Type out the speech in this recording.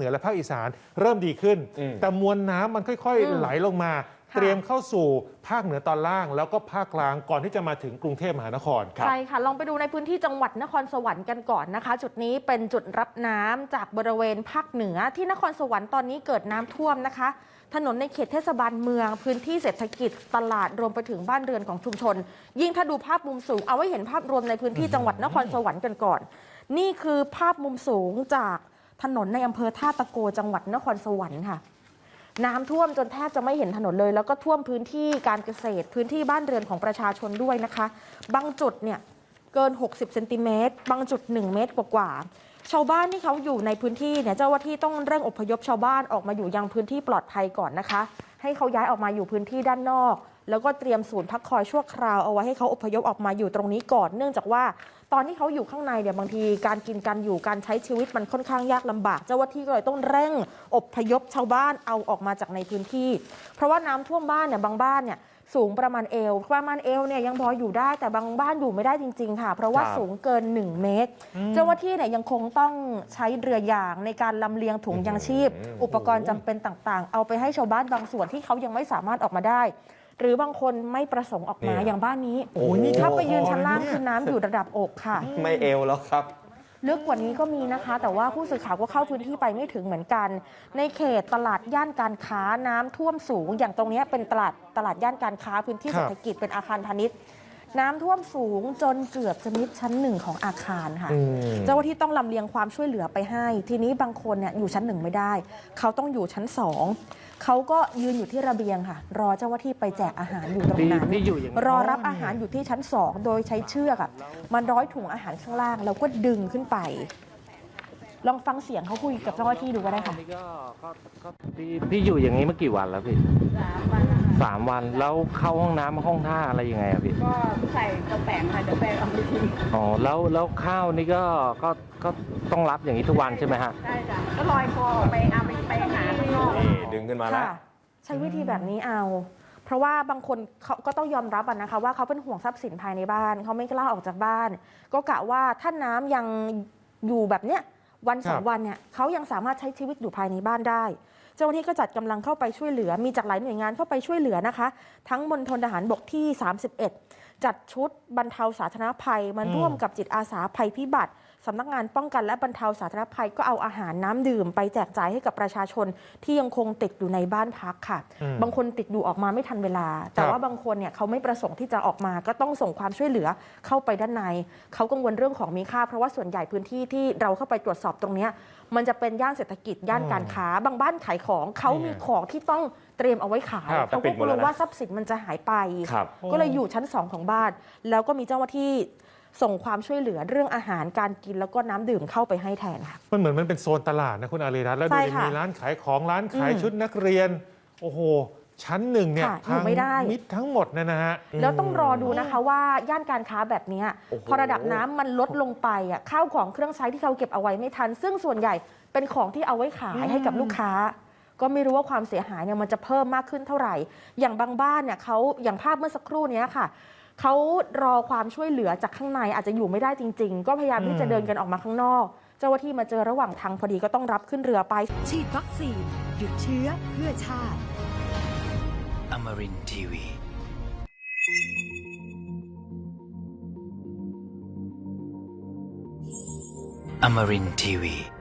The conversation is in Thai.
เหนือและภาคอีสานเริ่มดีขึ้น อืม แต่มวลน้ำมันค่อย อืมๆ ไหลลงมา ค่ะ เตรียมเข้าสู่ภาคเหนือตอนล่าง แล้วก็ภาคกลางก่อนที่จะมาถึงกรุงเทพมหานครใช่ค่ะ ลองไปดูในพื้นที่จังหวัดนครสวรรค์กันก่อนนะคะ จุดนี้เป็นจุดรับน้ำจากบริเวณภาคเหนือที่นครสวรรค์ตอนนี้เกิดน้ำท่วมนะคะ ถนนในเขตเทศบาลเมือง พื้นที่เศรษฐกิจตลาดรวมไปถึงบ้านเรือนของชุมชน ยิ่งถ้าดูภาพมุมสูงเอาไว้เห็นภาพรวมในพื้นที่จังหวัดนครสวรรค์กันก่อน นี่คือภาพมุมสูงจาก ถนนในอำเภอท่าตะโกจังหวัดนครสวรรค์ค่ะ น้ำท่วมจนแทบจะไม่เห็นถนนเลย แล้วก็ท่วมพื้นที่การเกษตร พื้นที่บ้านเรือนของประชาชนด้วยนะคะ บางจุดเนี่ยเกิน 60เซนติเมตรบางจุด 1 เมตรกว่าๆชาวบ้านที่เขาอยู่ในพื้นที่เนี่ยเจ้าหน้าที่ต้องเร่งอพยพชาวบ้านออกมาอยู่ยังพื้นที่ปลอดภัยก่อนนะคะ ให้เขาย้ายออกมาอยู่พื้นที่ด้านนอก แล้วก็เตรียมศูนย์พักคอยชั่วคราวเอาไว้ให้เขาอพยพออกมาอยู่ตรงนี้ก่อน เนื่องจากว่าตอนที่เขาอยู่ข้างในเนี่ยบางทีการกินการอยู่การใช้ชีวิตมันค่อนข้างยากลำบาก เจ้าหน้าที่ก็เลยต้องเร่งอพยพชาวบ้านเอาออกมาจากในพื้นที่ เพราะว่าน้ำท่วมบ้านเนี่ยบางบ้านเนี่ยสูงประมาณเอว ประมาณเอวเนี่ยยังพออยู่ได้แต่บางบ้านอยู่ไม่ได้จริง ๆ ค่ะ เพราะว่าสูงเกิน 1 เมตร เจ้าหน้าที่เนี่ยยังคงต้องใช้เรือยางในการลำเลียงถุงยางชีพ อุปกรณ์จำเป็นต่างๆ เอาไปให้ชาวบ้านบางส่วนที่เขายังไม่สามารถออกมาได้ หรือบางคนไม่ประสงค์ออกมาเนี่ยอย่างบ้านนี้โอ้โหถ้าไปยืนชั้นล่างเนี่ย คือน้ำอยู่ระดับอกค่ะ ไม่เอวแล้วครับ ลึกกว่านี้ก็มีนะคะ แต่ว่าผู้สื่อข่าวก็เข้าพื้นที่ไปไม่ถึงเหมือนกัน ในเขตตลาดย่านการค้าน้ำท่วมสูง อย่างตรงเนี้ยเป็นตลาดตลาดย่านการค้าพื้นที่ครัเศรบษฐกิจเป็นอาคารพาณิชย์ น้ำท่วมสูงจนเกือบจะมิดชั้นหนึ่งของอาคารค่ะ อืม เจ้าหน้าที่ต้องลำเลียงความช่วยเหลือไปให้ ทีนี้บางคนเนี่ยอยู่ชั้นหนึ่งไม่ได้ เขาต้องอยู่ชั้นสอง เขาก็ยืนอยู่ที่ระเบียงค่ะ รอเจ้าหน้าที่ไปแจกอาหารอยู่ตรงนั้นที่อยู่อย่างนี้รอรับอาหารอยู่ที่ชั้นสองโดยใช้เชือกอะมันร้อยถุงอาหารข้างล่าง แล้วก็ดึงขึ้นไป ลองฟังเสียงเขาคุยกับเจ้าหน้าที่ดูก็ได้ค่ะ นี่ก็ก็ก็พี่พี่อยู่อย่างนี้มากี่วันแล้วพี่ สามวันนะคะ สามวันแล้วเข้าห้องน้ำห้องท่าอะไรยังไงอะพี่ก็ใส่กระแป้งค่ะเดี๋ยวแป้งเอาไปทิ้งอ๋อแล้วแล้วข้าวนี่ก็ก็ก็ต้องรับอย่างนี้ทุกวันใช่ไหมฮะ ได้จ้ะก็ลอยคอออกไปเอาไปไปหาข้างนอก นี่ดึงขึ้นมาแล้ว ค่ะ ใช้วิธีแบบนี้เอา เพราะว่าบางคนเขาก็ต้องยอมรับอะนะคะ ว่าเขาเป็นห่วงทรัพย์สินภายในบ้าน เขาไม่กล้าออกจากบ้าน ก็กะว่าถ้าน้ำยังอยู่แบบเนี้ยวันสอคงรับ วันเนี่ยเขายังสามารถใช้ชีวิตอยู่ภายในบ้านได้เจ้าหน้าที่ก็จัดกำลังเข้าไปช่วยเหลือ มีจากหลายหน่วยงานเข้าไปช่วยเหลือนะคะ ทั้งมณฑลทหารบกที่ 31 จัดชุดบรรเทาสาธารณภัยมาอืมร่วมกับจิตอาสาภัยพิบัติสำนักงานป้องกันและบรรเทาสาธารณภัยก็เอาอาหารน้ำดื่มไปแจกจ่ายให้กับประชาชนที่ยังคงติดอยู่ในบ้านพักค่ะอืมบางคนติดอยู่ออกมาไม่ทันเวลา แต่ครับว่าบางคนเนี่ยเขาไม่ประสงค์ที่จะออกมาก็ต้องส่งความช่วยเหลือเข้าไปด้านใน เขากังวลเรื่องของมีค่า เพราะว่าส่วนใหญ่พื้นที่ที่เราเข้าไปตรวจสอบตรงเนี้ยมันจะเป็นย่านเศรษฐกิจย่านการค้า บางบ้านขายของเขามีของที่ต้องเตรียมเอาไว้ขายครับเขาแต่ปิก็ดหกมดลัแล้ววนะว่าทรัพย์สินมันจะหายไปครับก็เลยอยู่ชั้นสองของบ้าน แล้วก็มีเจ้าหน้าที่ส่งความช่วยเหลือเรื่องอาหารการกินแล้วก็น้ำดื่มเข้าไปให้แทนค่ะ มันเหมือนมันเป็นโซนตลาดนะคุณอารีรัตน์แล้วใช่ดูดิค่ะมีร้านขายของร้านขายอืมชุดนักเรียน โอ้โหชั้นหนึ่งเนี่ยค่ะอยู่ไม่ได้มิดทั้งหมดเนยนะฮะแล้วต้องรอดูนะคะว่าย่านการค้าแบบเนี้ยโอ้โหพอระดับน้ำมันลดลงไปอะข้าวของเครื่องใช้ที่เขาเก็บเอาไว้ไม่ทัน ซึ่งส่วนใหญ่เป็นของที่เอาไว้ขายให้กับลูกค้า ก็ไม่รู้ว่าความเสียหายเนี่ยมันจะเพิ่มมากขึ้นเท่าไหร่ อย่างบางบ้านเนี่ยเขาอย่างภาพเมื่อสักครู่เนี้ยค่ะ เขารอความช่วยเหลือจากข้างในอาจจะอยู่ไม่ได้จริง ๆ ก็พยายามที่จะเดินกันออกมาข้างนอก เจ้าหน้าที่มาเจอระหว่างทางพอดีก็ต้องรับขึ้นเรือไป ฉีดวัคซีนหยุดเชื้อเพื่อชาติ Amarin Tiwi. Amarin Tiwi.